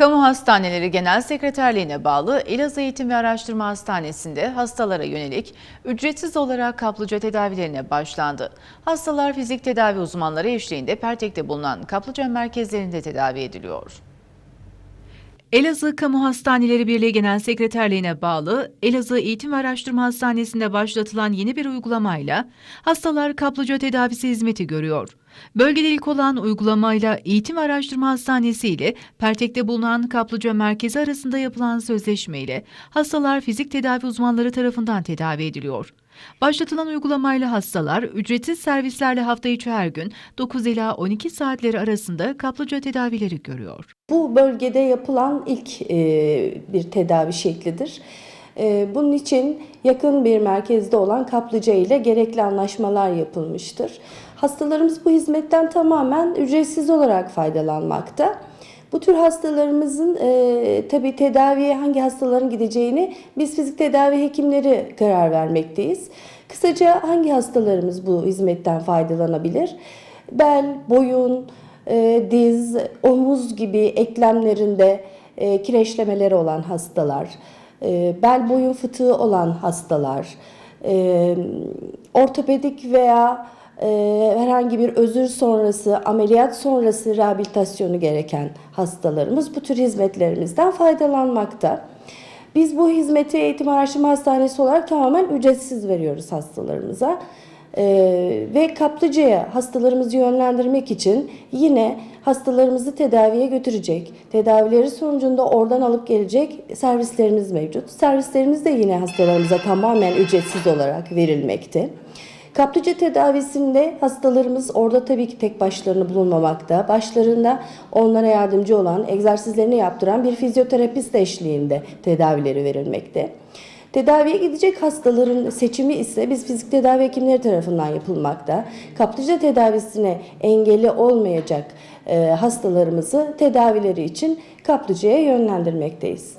Kamu Hastaneleri Genel Sekreterliğine bağlı Elazığ Eğitim ve Araştırma Hastanesi'nde hastalara yönelik ücretsiz olarak kaplıca tedavilerine başlandı. Hastalar fizik tedavi uzmanları eşliğinde Pertek'te bulunan kaplıca merkezlerinde tedavi ediliyor. Elazığ Kamu Hastaneleri Birliği Genel Sekreterliğine bağlı Elazığ Eğitim ve Araştırma Hastanesi'nde başlatılan yeni bir uygulamayla hastalar kaplıca tedavisi hizmeti görüyor. Bölgede ilk olan uygulamayla Eğitim Araştırma Hastanesi ile Pertek'te bulunan kaplıca merkezi arasında yapılan sözleşmeyle hastalar fizik tedavi uzmanları tarafından tedavi ediliyor. Başlatılan uygulamayla hastalar ücretsiz servislerle hafta içi her gün 9 ila 12 saatleri arasında kaplıca tedavileri görüyor. Bu bölgede yapılan ilk e, bir tedavi şeklidir. E, bunun için yakın bir merkezde olan kaplıca ile gerekli anlaşmalar yapılmıştır. Hastalarımız bu hizmetten tamamen ücretsiz olarak faydalanmakta. Bu tür hastalarımızın e, tabii tedaviye hangi hastaların gideceğini biz fizik tedavi hekimleri karar vermekteyiz. Kısaca hangi hastalarımız bu hizmetten faydalanabilir? Bel, boyun, e, diz, omuz gibi eklemlerinde e, kireçlemeleri olan hastalar, e, bel boyun fıtığı olan hastalar, e, ortopedik veya e, herhangi bir özür sonrası, ameliyat sonrası rehabilitasyonu gereken hastalarımız bu tür hizmetlerimizden faydalanmakta. Biz bu hizmeti Eğitim Araştırma Hastanesi olarak tamamen ücretsiz veriyoruz hastalarımıza. Ee, ve kaplıcaya hastalarımızı yönlendirmek için yine hastalarımızı tedaviye götürecek, tedavileri sonucunda oradan alıp gelecek servislerimiz mevcut. Servislerimiz de yine hastalarımıza tamamen ücretsiz olarak verilmekte. Kaplıca tedavisinde hastalarımız orada tabii ki tek başlarına bulunmamakta. Başlarında onlara yardımcı olan, egzersizlerini yaptıran bir fizyoterapist eşliğinde tedavileri verilmekte. Tedaviye gidecek hastaların seçimi ise biz fizik tedavi hekimleri tarafından yapılmakta. Kaplıca tedavisine engeli olmayacak e, hastalarımızı tedavileri için kaplıcaya yönlendirmekteyiz.